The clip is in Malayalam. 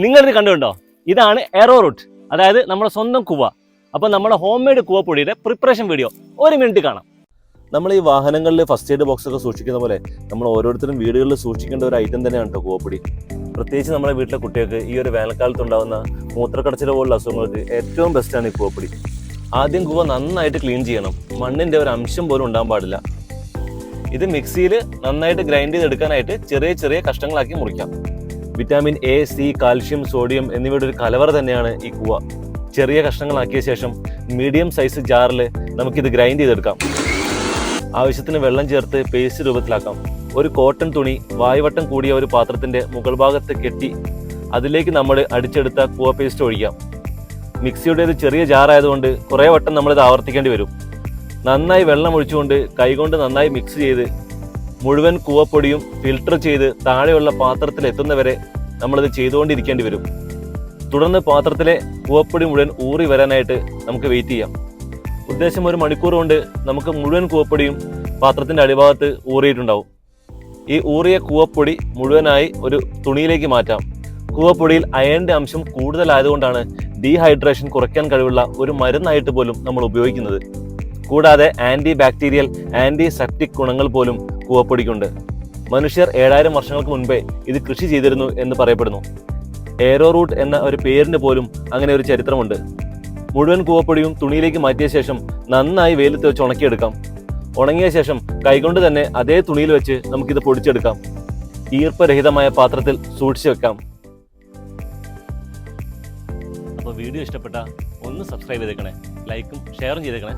നിങ്ങളിത് കണ്ടുണ്ടോ ഇതാണ് എറോ റൂട്ട് അതായത് നമ്മുടെ സ്വന്തം കുവ. അപ്പോൾ നമ്മുടെ ഹോം മെയ്ഡ് കുവപ്പൊടിയുടെ പ്രിപ്പറേഷൻ വീഡിയോ ഒരു മിനിറ്റ് കാണാം. നമ്മൾ ഈ വാഹനങ്ങളിൽ ഫസ്റ്റ് എയ്ഡ് ബോക്സ് ഒക്കെ സൂക്ഷിക്കുന്ന പോലെ നമ്മൾ ഓരോരുത്തരും വീടുകളിൽ സൂക്ഷിക്കേണ്ട ഒരു ഐറ്റം തന്നെയാണ് കേട്ടോ കുവപ്പൊടി. പ്രത്യേകിച്ച് നമ്മുടെ വീട്ടിലെ കുട്ടികൾക്ക് ഈ ഒരു വേനൽക്കാലത്ത് ഉണ്ടാകുന്ന മൂത്രക്കടച്ചിൽ പോലുള്ള അസുഖങ്ങൾക്ക് ഏറ്റവും ബെസ്റ്റാണ് ഈ കുവപ്പൊടി. ആദ്യം കുവ നന്നായിട്ട് ക്ലീൻ ചെയ്യണം. മണ്ണിന്റെ ഒരു അംശം പോലും ഉണ്ടാകാൻ പാടില്ല. ഇത് മിക്സിയിൽ നന്നായിട്ട് ഗ്രൈൻഡ് ചെയ്തെടുക്കാനായിട്ട് ചെറിയ ചെറിയ കഷ്ണങ്ങളാക്കി മുറിക്കാം. Vitamin A C calcium sodium എന്നിവയുടെ ഒരു കലവറ തന്നെയാണ് ഈ കൂവ. ചെറിയ കഷ്ണങ്ങളാക്കിയ ശേഷം മീഡിയം സൈസ് ജാറിൽ നമുക്കിത് ഗ്രൈൻഡ് ചെയ്തെടുക്കാം. ആവശ്യത്തിന് വെള്ളം ചേർത്ത് പേസ്റ്റ് രൂപത്തിലാക്കാം. ഒരു കോട്ടൺ തുണി വായുവട്ടം കൂടിയ ഒരു പാത്രത്തിന്റെ മുകൾ ഭാഗത്ത് കെട്ടി അതിലേക്ക് നമ്മൾ അടിച്ചെടുത്ത കൂവ പേസ്റ്റ് ഒഴിക്കാം. മിക്സിയുടെ ഒരു ചെറിയ ജാറായതുകൊണ്ട് കുറേ വട്ടം നമ്മളിത് ആവർത്തിക്കേണ്ടി വരും. നന്നായി വെള്ളം ഒഴിച്ചുകൊണ്ട് കൈകൊണ്ട് നന്നായി മിക്സ് ചെയ്ത് മുഴുവൻ കൂവപ്പൊടിയും ഫിൽട്ടർ ചെയ്ത് താഴെയുള്ള പാത്രത്തിൽ എത്തുന്നവരെ നമ്മളിത് ചെയ്തുകൊണ്ടിരിക്കേണ്ടി വരും. തുടർന്ന് പാത്രത്തിലെ കൂവപ്പൊടി മുഴുവൻ ഊറി വരാനായിട്ട് നമുക്ക് വെയിറ്റ് ചെയ്യാം. ഉദ്ദേശം ഒരു മണിക്കൂർ കൊണ്ട് നമുക്ക് മുഴുവൻ കൂവപ്പൊടിയും പാത്രത്തിന്റെ അടിഭാഗത്ത് ഊറിയിട്ടുണ്ടാവും. ഈ ഊറിയ കൂവപ്പൊടി മുഴുവനായി ഒരു തുണിയിലേക്ക് മാറ്റാം. കൂവപ്പൊടിയിൽ അയണിന്റെ അംശം കൂടുതലായതുകൊണ്ടാണ് ഡീഹൈഡ്രേഷൻ കുറയ്ക്കാൻ കഴിവുള്ള ഒരു മരുന്നായിട്ട് പോലും നമ്മൾ ഉപയോഗിക്കുന്നത്. കൂടാതെ ആന്റി ബാക്ടീരിയൽ ആന്റി സെപ്റ്റിക് ഗുണങ്ങൾ പോലും കൂവപ്പൊടിക്കുണ്ട്. മനുഷ്യർ ഏഴായിരം വർഷങ്ങൾക്ക് മുൻപേ ഇത് കൃഷി ചെയ്തിരുന്നു എന്ന് പറയപ്പെടുന്നു. ഏറോ റൂട്ട് എന്ന ഒരു പേരിന് പോലും അങ്ങനെ ഒരു ചരിത്രമുണ്ട്. മുഴുവൻ കൂവപ്പൊടിയും തുണിയിലേക്ക് മാറ്റിയ ശേഷം നന്നായി വെയിലത്ത് വെച്ച് ഉണക്കിയെടുക്കാം. ഉണങ്ങിയ ശേഷം കൈകൊണ്ട് തന്നെ അതേ തുണിയിൽ വെച്ച് നമുക്കിത് പൊടിച്ചെടുക്കാം. ഈർപ്പരഹിതമായ പാത്രത്തിൽ സൂക്ഷിച്ചു വെക്കാം. അപ്പോൾ വീഡിയോ ഇഷ്ടപ്പെട്ട ഒന്ന് സബ്സ്ക്രൈബ് ചെയ്തേക്കണേ. ലൈക്കും ഷെയറും ചെയ്തേക്കണേ.